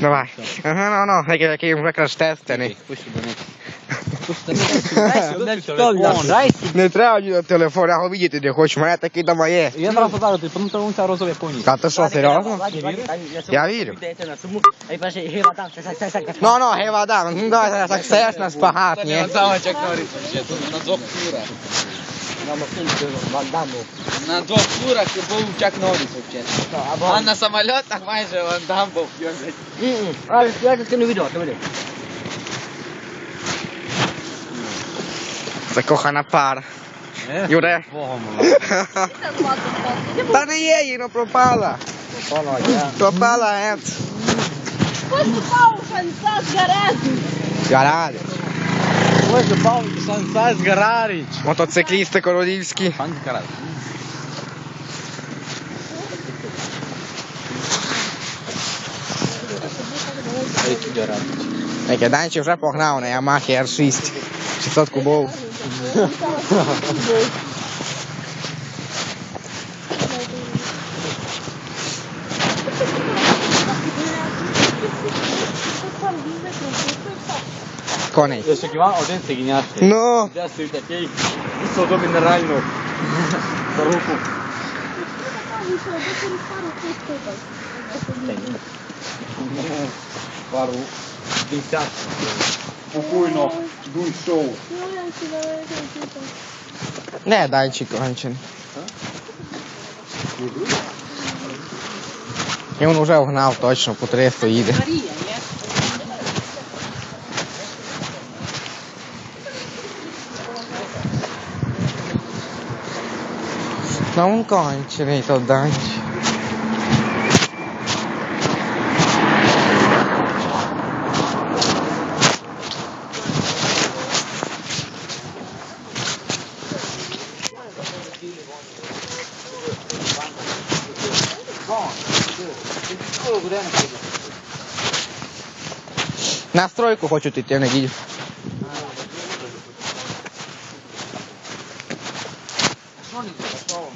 Давай. Ага, ну, ну, какие, какие мы краш-тестери. Не трябва ни на телефон, ако видите не хочеш, ма е таки да ма е. Я трябва да подаря, ти пъмта унца розове кони. А то шо, сериозно? Я видим. Но, но, хева дам, да, саксес на спахат, не? Само чак на рису, на двох фура. на двох фурах і був Чак Норріс взагалі. А на самолітах майже вандам був. Ні-ні, я це не відео, ти. Закохана пара. Юре. Та не є, їй, ну пропала. Пропала, Енц. Поступав у конца з гарази. Гарази. Ось запав Сансайз Гараріч. Мотоциклісти королівські. Пан Гараріч. Яке Данчі вже погнав на Yamaha R6. 600 кубов. konec. Ještě kývám o den se No. Já si takový sodo minerálno. Za ruku. Paru. Dýchat. Pokojno. Duj show. Ne, daj či končen. Je on už je ohnal točno, potreslo ide. Marija, jeste. Não corre, tirei saudade. Настройку хочу ты тебе надеть.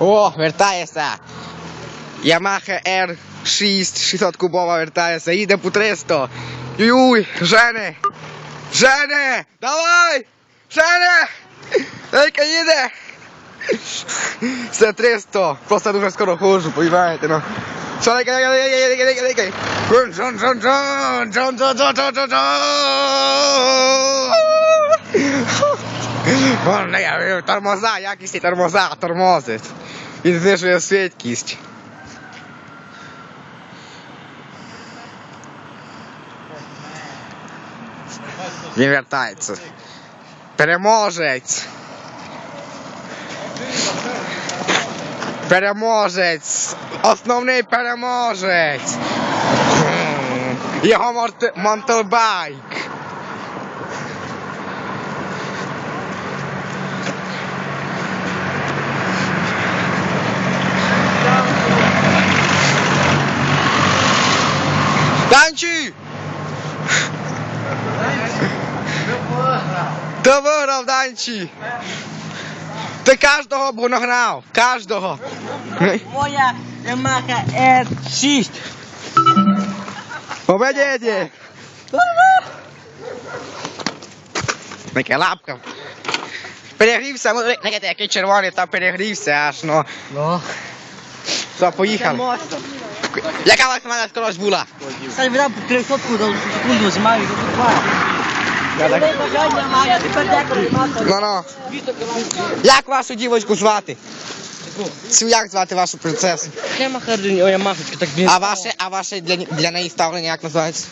О, вертається. Yamaha R6 600 кубова вертається, їде по 300. Юй, Жене! Жене! Давай! Жене! Ейка їде! Все 300. Просто дуже скоро ходжу, понимаєте, ну. Що, лейка, лейка, лейка, лейка, лейка, лейка. Джон, джон, джон, джон, джон, джон, джон, джон, джон, джон. Вон, не, тормоза, якісні тормоза, тормозить. Він знижує швидкість. Він вертається. Переможець. Переможець. Основний переможець. Його морти- Паличі. Ти кожного б нагнав. Кожного. Моя ямаха Р6. Победите. Таке лапка. Перегрівся, ну, який червоний, там перегрівся аж, ну. Ну. Все, поїхали. Яка вас мене скорость була? Скажи, вона 300 секунду знімаю, і тут Бажання має, тепер Ну, ну. Як вашу дівочку звати? Цю як звати вашу принцесу? Нема хардині, ой, Ямахочка, так він. А ваше, а ваше для, для неї ставлення як називається?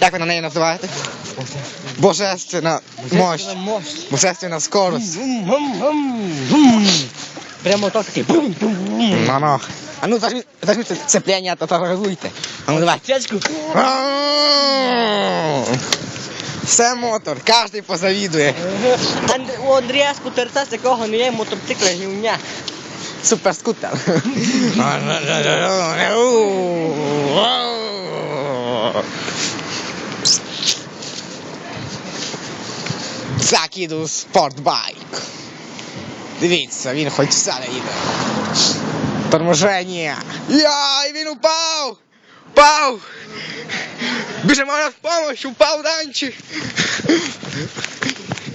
Як ви на неї називаєте? Божественна мощь. Мощь. Божественна скорость. Прямо так такий. бум, бум, бум. Ну, ну. А ну зажми, зажмите цепляння, а то газуйте. А ну давай. Чечку. Все мотор, кожен позавідує. У Андрія скутерця такого не є мотоцикла гівня. Супер скутер. Так іду спортбайк. Дивіться, він хоч саме їде. Торможення. Яй, він упав! Bierze moja w pomość, upał dańczy.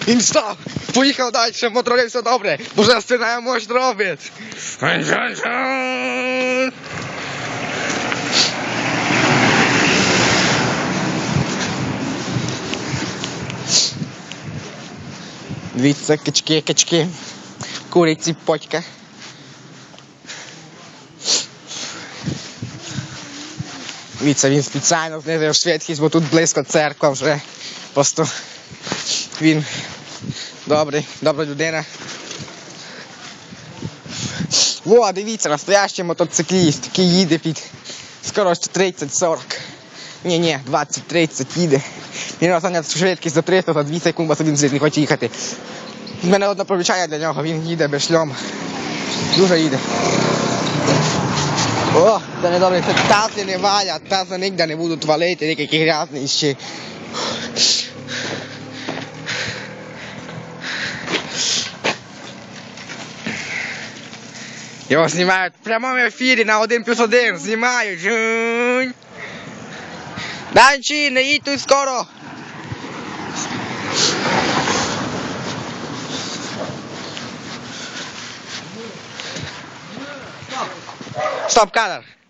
In stop! Pojechał dalsze, motory są dobre, bo zastynają mój zdrowiec. Widzę, kaczki, kaczki, kurycy, poćka. Дивіться, він спеціально знизив швидкість, бо тут близько церква вже. Просто він добрий, добра людина. Во, дивіться, настоящий мотоцикліст, який їде під скоростю 30-40. Ні, ні, 20-30 їде. Він розганяє швидкість за 300, за 2 секунди, він не хоче їхати. У мене одне помічання для нього, він їде без шльома. Дуже їде. О, це не добре, це тази не валять, тази ніде не будуть валити, які грязні ще. Його знімають в прямому ефірі на 1 плюс 1. Знімають. Жунь. Данчі, не їдь тут скоро. Stop, cara!